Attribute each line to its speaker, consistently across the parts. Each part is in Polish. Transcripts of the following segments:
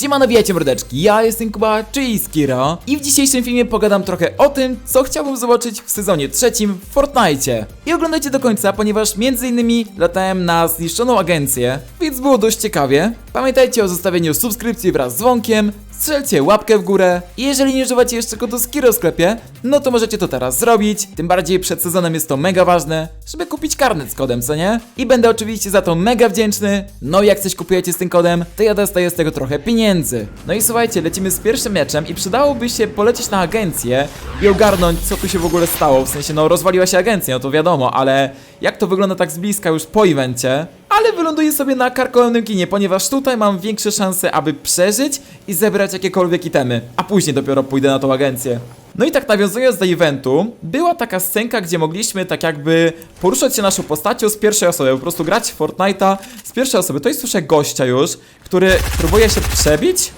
Speaker 1: Siemano, witajcie mordeczki, ja jestem Kuba, czyli Skiro i w dzisiejszym filmie pogadam trochę o tym, co chciałbym zobaczyć w sezonie trzecim w Fortnite. I oglądajcie do końca, ponieważ między innymi latałem na zniszczoną agencję, więc było dość ciekawie. Pamiętajcie o zostawieniu subskrypcji wraz z dzwonkiem, strzelcie łapkę w górę. I jeżeli nie używacie jeszcze kodu Skiro w sklepie, no to możecie to teraz zrobić, tym bardziej przed sezonem jest to mega ważne, żeby kupić karnet z kodem, co nie? I będę oczywiście za to mega wdzięczny, no i jak coś kupujecie z tym kodem, to ja dostaję z tego trochę pieniędzy. No i słuchajcie, lecimy z pierwszym meczem i przydałoby się polecieć na agencję i ogarnąć co tu się w ogóle stało, w sensie no rozwaliła się agencja, no to wiadomo, ale jak to wygląda tak z bliska już po evencie, ale wyląduję sobie na karkołomnym kinie, ponieważ tutaj mam większe szanse, aby przeżyć i zebrać jakiekolwiek itemy, a później dopiero pójdę na tą agencję. No i tak nawiązując do eventu, była taka scenka, gdzie mogliśmy tak jakby poruszać się naszą postacią z pierwszej osoby, po prostu grać w Fortnite'a z pierwszej osoby. To jest słyszę gościa już, który próbuje się przebić.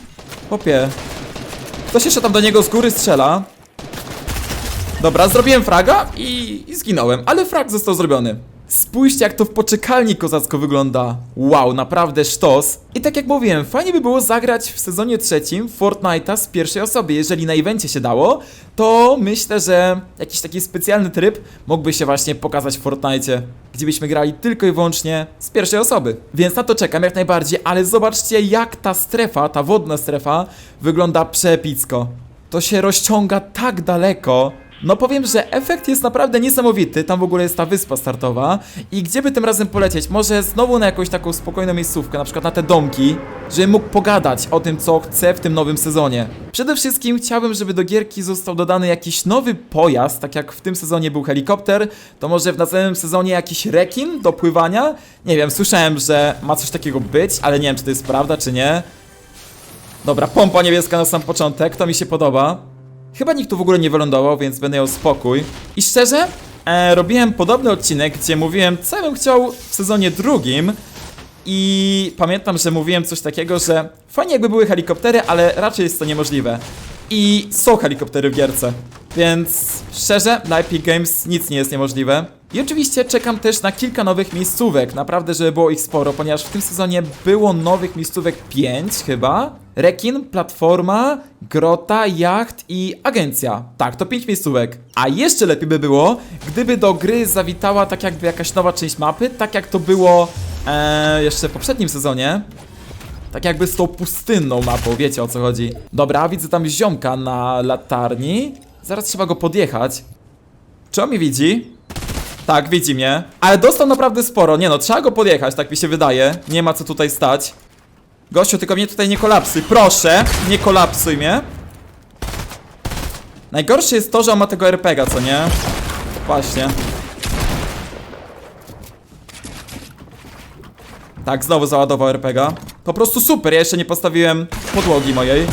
Speaker 1: Chłopie, ktoś jeszcze tam do niego z góry strzela. Dobra, zrobiłem fraga i, i zginąłem, ale frag został zrobiony. Spójrzcie jak to w poczekalni kozacko wygląda. Wow, naprawdę sztos. I tak jak mówiłem, fajnie by było zagrać w sezonie trzecim Fortnite'a z pierwszej osoby. Jeżeli na evencie się dało, to myślę, że jakiś taki specjalny tryb mógłby się właśnie pokazać w Fortnite'cie. Gdzie byśmy grali tylko i wyłącznie z pierwszej osoby. Więc na to czekam jak najbardziej, ale zobaczcie jak ta strefa, ta wodna strefa wygląda przepicko. To się rozciąga tak daleko. No powiem, że efekt jest naprawdę niesamowity. Tam w ogóle jest ta wyspa startowa. I gdzie by tym razem polecieć? Może znowu na jakąś taką spokojną miejscówkę, na przykład na te domki, żebym mógł pogadać o tym, co chcę w tym nowym sezonie. Przede wszystkim chciałbym, żeby do gierki został dodany jakiś nowy pojazd, tak jak w tym sezonie był helikopter, to może w następnym sezonie jakiś rekin do pływania? Nie wiem, słyszałem, że ma coś takiego być, ale nie wiem, czy to jest prawda, czy nie. Dobra, pompa niebieska na sam początek, to mi się podoba. Chyba nikt tu w ogóle nie wylądował, więc będę miał spokój. I szczerze, e, robiłem podobny odcinek, gdzie mówiłem, co bym chciał w sezonie drugim. I pamiętam, że mówiłem coś takiego, że fajnie jakby były helikoptery, ale raczej jest to niemożliwe. I są helikoptery w gierce. Więc szczerze, dla Epic Games nic nie jest niemożliwe. I oczywiście czekam też na kilka nowych miejscówek, naprawdę, żeby było ich sporo, ponieważ w tym sezonie było nowych miejscówek 5 chyba. Rekin, platforma, grota, jacht i agencja. Tak, to 5 miejscówek. A jeszcze lepiej by było, gdyby do gry zawitała tak jakby jakaś nowa część mapy, tak jak to było e, jeszcze w poprzednim sezonie. Tak jakby z tą pustynną mapą, wiecie o co chodzi. Dobra, widzę tam ziomka na latarni. Zaraz trzeba go podjechać. Czy on mnie widzi? Tak, widzi mnie. Ale dostał naprawdę sporo. Nie no, trzeba go podjechać, tak mi się wydaje. Nie ma co tutaj stać. Gościu, tylko mnie tutaj nie kolapsuj. Proszę, nie kolapsuj mnie. Najgorsze jest to, że on ma tego RPGa, co nie? Właśnie. Tak, znowu załadował RPGa. Po prostu super, ja jeszcze nie postawiłem podłogi mojej.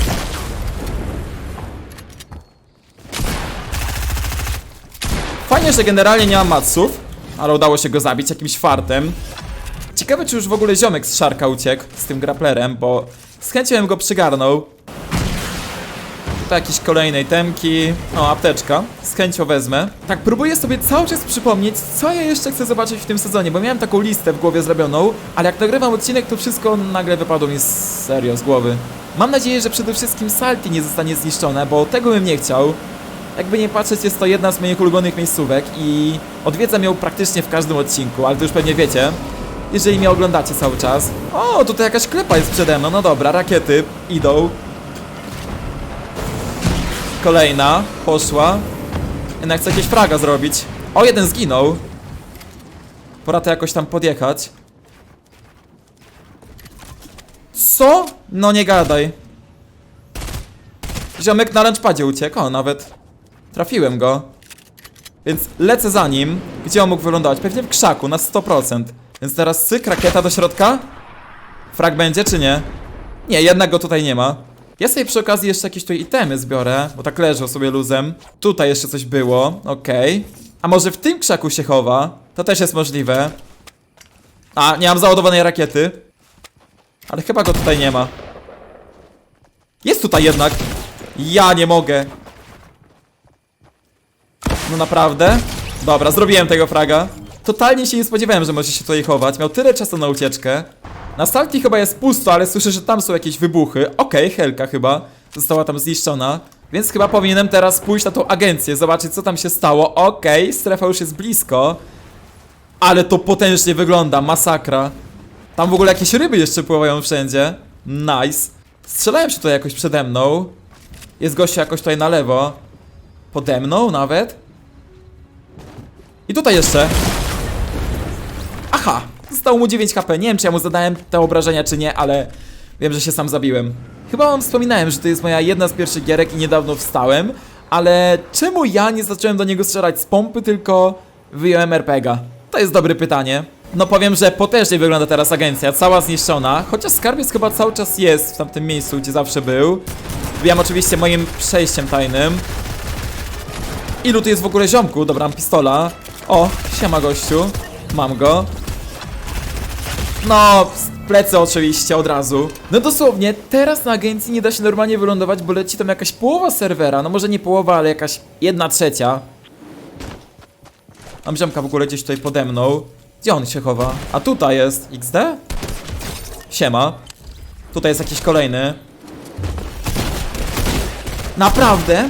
Speaker 1: Fajnie, że generalnie nie ma matsów, ale udało się go zabić jakimś fartem. Ciekawe, czy już w ogóle ziomek z szarka uciekł z tym graplerem, bo z chęcią go przygarnął. Tutaj jakieś kolejnej temki. O, apteczka. Z chęcią wezmę. Tak, próbuję sobie cały czas przypomnieć, co ja jeszcze chcę zobaczyć w tym sezonie, bo miałem taką listę w głowie zrobioną, ale jak nagrywam odcinek, to wszystko nagle wypadło mi serio z głowy. Mam nadzieję, że przede wszystkim Salty nie zostanie zniszczone, bo tego bym nie chciał. Jakby nie patrzeć, jest to jedna z moich ulubionych miejscówek i odwiedzam ją praktycznie w każdym odcinku, ale to już pewnie wiecie, jeżeli mnie oglądacie cały czas. O, tutaj jakaś klepa jest przede mną, no dobra, rakiety idą. Kolejna, poszła. Jednak chcę jakieś fraga zrobić. O, jeden zginął. Pora to jakoś tam podjechać. Co? No nie gadaj. Ziomek na lunchpadzie uciekł, o nawet. Trafiłem go. Więc lecę za nim. Gdzie on mógł wylądować? Pewnie w krzaku, na 100%. Więc teraz cyk, rakieta do środka. Frag będzie, czy nie? Nie, jednak go tutaj nie ma. Ja sobie przy okazji jeszcze jakieś tutaj itemy zbiorę, bo tak leżą sobie luzem. Tutaj jeszcze coś było, okej. A może w tym krzaku się chowa? To też jest możliwe. A, nie mam załadowanej rakiety. Ale chyba go tutaj nie ma. Jest tutaj jednak. Ja nie mogę. No naprawdę? Dobra, zrobiłem tego fraga. Totalnie się nie spodziewałem, że może się tutaj chować. Miał tyle czasu na ucieczkę. Na Salti chyba jest pusto, ale słyszę, że tam są jakieś wybuchy. Okej, Helka chyba została tam zniszczona. Więc chyba powinienem teraz pójść na tą agencję, zobaczyć co tam się stało. Okej, strefa już jest blisko. Ale to potężnie wygląda, masakra. Tam w ogóle jakieś ryby jeszcze pływają wszędzie. Nice. Strzelają się tutaj jakoś przede mną. Jest gościu jakoś tutaj na lewo. Pode mną nawet. I tutaj jeszcze. Aha, zostało mu 9 HP. Nie wiem, czy ja mu zadałem te obrażenia, czy nie, ale wiem, że się sam zabiłem. Chyba wam wspominałem, że to jest moja jedna z pierwszych gierek i niedawno wstałem, ale czemu ja nie zacząłem do niego strzelać z pompy, tylko wyjąłem RPGa? To jest dobre pytanie. No powiem, że potężnie wygląda teraz agencja, cała zniszczona, chociaż skarbiec chyba cały czas jest w tamtym miejscu, gdzie zawsze był. Wbijam oczywiście moim przejściem tajnym. Ilu tu jest w ogóle ziomku? Dobra, mam pistola. O, siema gościu. Mam go. No, plecy oczywiście, od razu. No dosłownie, teraz na agencji nie da się normalnie wylądować, bo leci tam jakaś połowa serwera. No może nie połowa, ale jakaś jedna trzecia. Mam ziomka w ogóle gdzieś tutaj pode mną. Gdzie on się chowa? A tutaj jest XD? Siema. Tutaj jest jakiś kolejny. Naprawdę?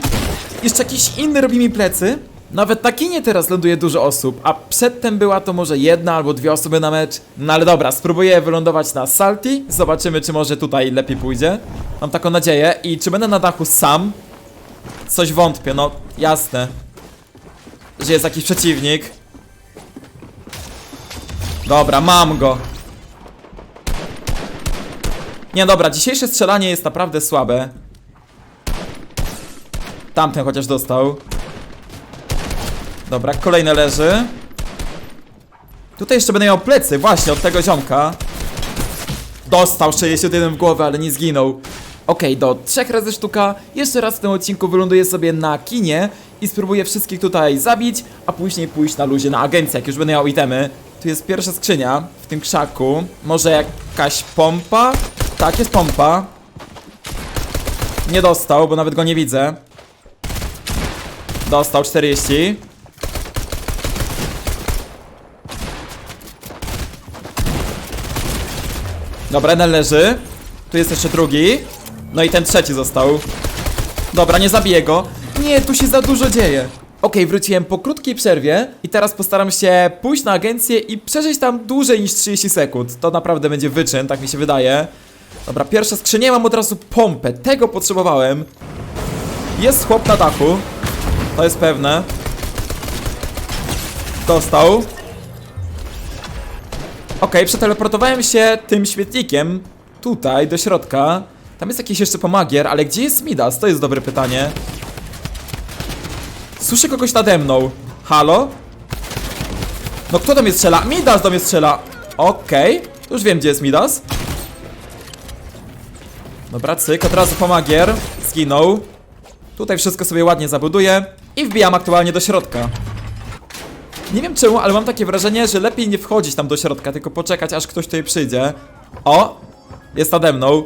Speaker 1: Jeszcze jakiś inny robi mi plecy? Nawet na kinie teraz ląduje dużo osób, a przedtem była to może jedna albo dwie osoby na mecz. No ale dobra, spróbuję wylądować na Salti, zobaczymy czy może tutaj lepiej pójdzie. Mam taką nadzieję i czy będę na dachu sam? Coś wątpię, no jasne. Że jest jakiś przeciwnik. Dobra, mam go. Nie dobra, dzisiejsze strzelanie jest naprawdę słabe. Tamten chociaż dostał. Dobra, kolejny leży. Tutaj jeszcze będę miał plecy, właśnie, od tego ziomka. Dostał 61 w głowę, ale nie zginął. Okej, do trzech razy sztuka. Jeszcze raz w tym odcinku wyląduję sobie na kinie i spróbuję wszystkich tutaj zabić, a później pójść na luzie na agencję, jak już będę miał itemy. Tu jest pierwsza skrzynia w tym krzaku. Może jakaś pompa? Tak, jest pompa. Nie dostał, bo nawet go nie widzę. Dostał 40. Dobra, jeden leży. Tu jest jeszcze drugi. No i ten trzeci został. Dobra, nie zabiję go. Nie, tu się za dużo dzieje. Okej, wróciłem po krótkiej przerwie i teraz postaram się pójść na agencję i przeżyć tam dłużej niż 30 sekund. To naprawdę będzie wyczyn, tak mi się wydaje. Dobra, pierwsza skrzynia, mam od razu pompę. Tego potrzebowałem. Jest chłop na dachu. To jest pewne. Dostał. Okej, przeteleportowałem się tym świetlikiem tutaj, do środka. Tam jest jakiś jeszcze pomagier, ale gdzie jest Midas? To jest dobre pytanie. Słyszę kogoś nade mną. Halo? No kto do mnie strzela? Midas do mnie strzela. Okej, już wiem gdzie jest Midas. Dobra, cyk, od razu pomagier. Zginął. Tutaj wszystko sobie ładnie zabuduję i wbijam aktualnie do środka. Nie wiem czemu, ale mam takie wrażenie, że lepiej nie wchodzić tam do środka, tylko poczekać aż ktoś tutaj przyjdzie. O! Jest nade mną.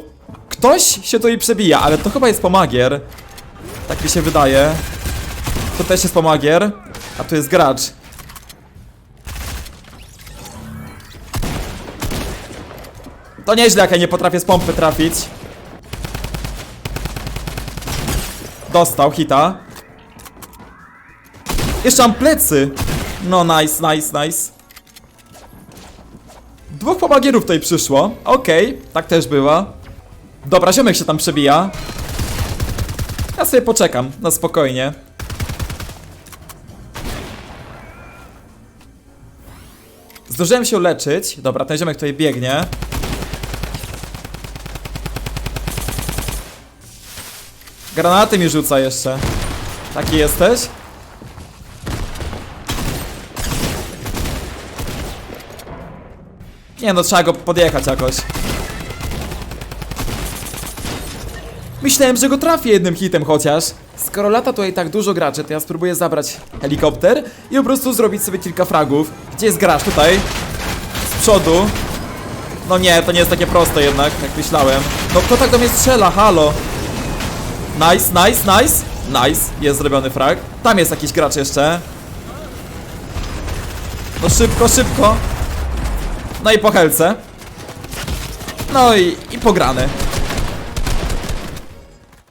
Speaker 1: Ktoś się tutaj przebija, ale to chyba jest pomagier. Tak mi się wydaje. Tu też jest pomagier, a tu jest gracz. To nieźle, jak ja nie potrafię z pompy trafić. Dostał hita. Jeszcze mam plecy. No nice, nice, nice. Dwóch pomagierów tutaj przyszło. Okej, tak też bywa. Dobra, ziomek się tam przebija. Ja sobie poczekam, na spokojnie. Zdążyłem się leczyć. Dobra, ten ziomek tutaj biegnie. Granaty mi rzuca jeszcze. Taki jesteś? Nie no, trzeba go podjechać jakoś. Myślałem, że go trafię jednym hitem chociaż. Skoro lata tutaj tak dużo graczy, to ja spróbuję zabrać helikopter i po prostu zrobić sobie kilka fragów. Gdzie jest gracz? Tutaj. Z przodu. No nie, to nie jest takie proste jednak, jak myślałem. No kto tak do mnie strzela? Halo. Nice, nice, nice. Nice, jest zrobiony frag. Tam jest jakiś gracz jeszcze. No szybko, szybko. No i po helce. No i, i pograne.